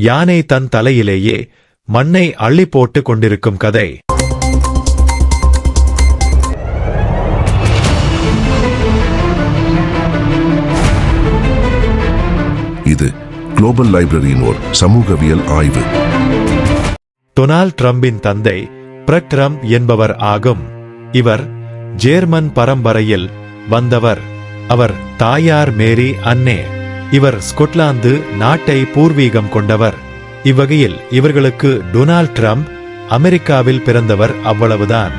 யானை தன் தலையிலேயே மண்ணை அள்ளி போட்டுக் கொண்டிருக்கும் கதை. இது குளோபல் லைப்ரரியின் ஓர் சமூகவியல் ஆய்வு. டொனால்ட் ட்ரம்பின் தந்தை பிரக் ட்ரம்ப் என்பவர் ஆகும். இவர் ஜேர்மன் பரம்பரையில் வந்தவர். அவர் தாயார் மேரி அன்னே. இவர் ஸ்கொட்லாந்து நாட்டை பூர்வீகம் கொண்டவர். இவ்வகையில் இவர்களுக்கு டொனால்ட் ட்ரம்ப் அமெரிக்காவில் பிறந்தவர் அவ்வளவுதான்.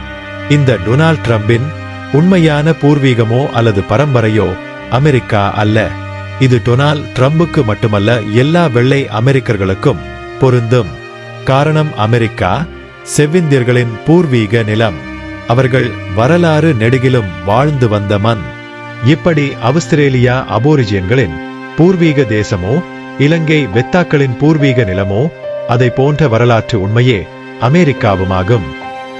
இந்த டொனால்ட் ட்ரம்பின் உண்மையான பூர்வீகமோ அல்லது பரம்பரையோ அமெரிக்கா அல்ல. இது டொனால்ட் ட்ரம்புக்கு மட்டுமல்ல எல்லா வெள்ளை அமெரிக்கர்களுக்கும் பொருந்தும். காரணம் அமெரிக்கா செவ்விந்தியர்களின் பூர்வீக நிலம். அவர்கள் வரலாறு நெடுகிலும் வாழ்ந்து வந்த மண். இப்படி அவுஸ்திரேலியா அபோரிஜியன்களின் பூர்வீக தேசமோ இலங்கை வெத்தாக்களின் பூர்வீக நிலமோ அதை போன்ற வரலாற்று உண்மையே அமெரிக்காவுமாகும்.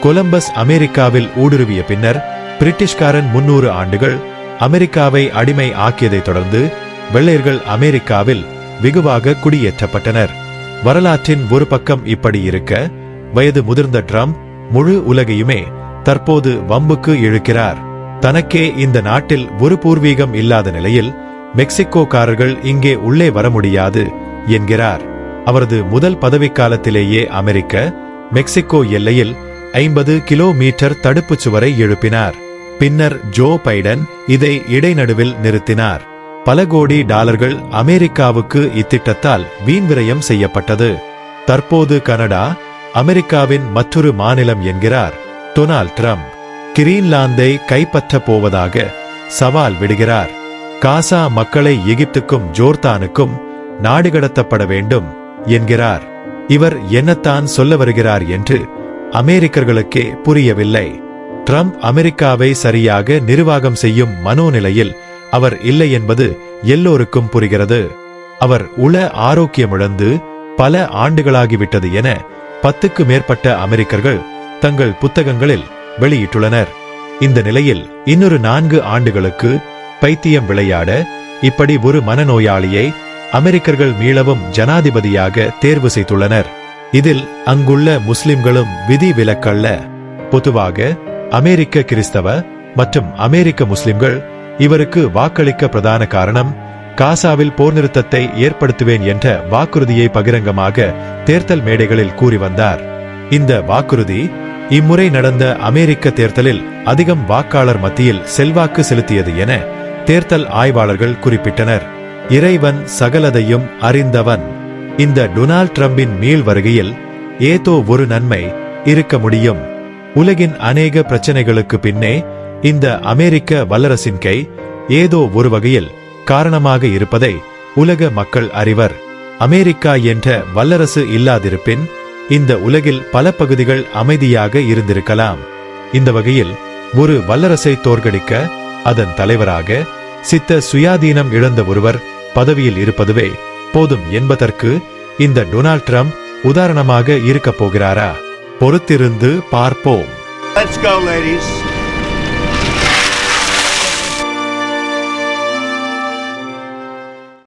கொலம்பஸ் அமெரிக்காவில் ஊடுருவிய பின்னர் பிரிட்டிஷ்காரன் முன்னூறு ஆண்டுகள் அமெரிக்காவை அடிமை ஆக்கியதைத் தொடர்ந்து வெள்ளையர்கள் அமெரிக்காவில் வெகுவாக குடியேற்றப்பட்டனர். வரலாற்றின் ஒரு பக்கம் இப்படி இருக்க வயது முதிர்ந்த ட்ரம்ப் முழு உலகையுமே தற்போது வம்புக்கு இழுக்கிறார். தனக்கே இந்த நாட்டில் ஒரு பூர்வீகம் இல்லாத நிலையில் மெக்சிகோக்காரர்கள் இங்கே உள்ளே வர முடியாது என்கிறார். அவரது முதல் பதவிக்காலத்திலேயே அமெரிக்க மெக்சிகோ எல்லையில் ஐம்பது கிலோமீட்டர் தடுப்புச் சுவரை எழுப்பினார். பின்னர் ஜோ பைடன் இதை இடைநடுவில் நிறுத்தினார். பல கோடி டாலர்கள் அமெரிக்காவுக்கு இத்திட்டத்தால் வீண்விரயம் செய்யப்பட்டது. தற்போது கனடா அமெரிக்காவின் மற்றொரு மாநிலம் என்கிறார் டொனால்ட் ட்ரம்ப். கிரீன்லாந்தை கைப்பற்றப் போவதாக சவால் விடுகிறார். காசா மக்களை எகிப்துக்கும் ஜோர்தானுக்கும் நாடு கடத்தப்பட வேண்டும் என்கிறார். இவர் என்னத்தான் சொல்ல வருகிறார் என்று அமெரிக்கர்களுக்கே புரியவில்லை. ட்ரம்ப் அமெரிக்காவை சரியாக நிர்வாகம் செய்யும் மனோநிலையில் அவர் இல்லை என்பது எல்லோருக்கும் புரிகிறது. அவர் உள ஆரோக்கியமிழந்து பல ஆண்டுகளாகிவிட்டது என பத்துக்கு மேற்பட்ட அமெரிக்கர்கள் தங்கள் புத்தகங்களில் வெளியிட்டுள்ளனர். இந்த நிலையில் இன்னொரு நான்கு ஆண்டுகளுக்கு பைத்தியம் விளையாட இப்படி ஒரு மனநோயாளியை அமெரிக்கர்கள் மீளவும் ஜனாதிபதியாக தேர்வு செய்துள்ளனர். இதில் அங்குள்ள முஸ்லிம்களும் விதி விலக்கல்ல. பொதுவாக அமெரிக்க கிறிஸ்தவ மற்றும் அமெரிக்க முஸ்லிம்கள் இவருக்கு வாக்களிக்க பிரதான காரணம் காசாவில் போர் நிறுத்தத்தை ஏற்படுத்துவேன் என்ற வாக்குறுதியை பகிரங்கமாக தேர்தல் மேடைகளில் கூறி வந்தார். இந்த வாக்குறுதி இம்முறை நடந்த அமெரிக்க தேர்தலில் அதிகம் வாக்காளர் மத்தியில் செல்வாக்கு செலுத்தியது என தேர்தல் ஆய்வாளர்கள் குறிப்பிட்டனர். இறைவன் சகலதையும் அறிந்தவன். இந்த டொனால்ட் ட்ரம்பின் மீள் வருகையில் ஏதோ ஒரு நன்மை இருக்க முடியும். உலகின் அநேக பிரச்சனைகளுக்கு பின்னே இந்த அமெரிக்க வல்லரசின் கை ஏதோ ஒரு வகையில் காரணமாக இருப்பதை உலக மக்கள் அறிவர். அமெரிக்கா என்ற வல்லரசு இல்லாதிருப்பின் இந்த உலகில் பல பகுதிகள் அமைதியாக இருந்திருக்கலாம். இந்த வகையில் ஒரு வல்லரசை தோற்கடிக்க அதன் தலைவராக சித்த சுயாதீனம் இழந்த ஒருவர் பதவியில் இருப்பதுவே போதும் என்பதற்கு இந்த டொனால்ட் ட்ரம்ப் உதாரணமாக இருக்கப் போகிறாரா பொறுத்திருந்து பார்ப்போம் Let's go, ladies.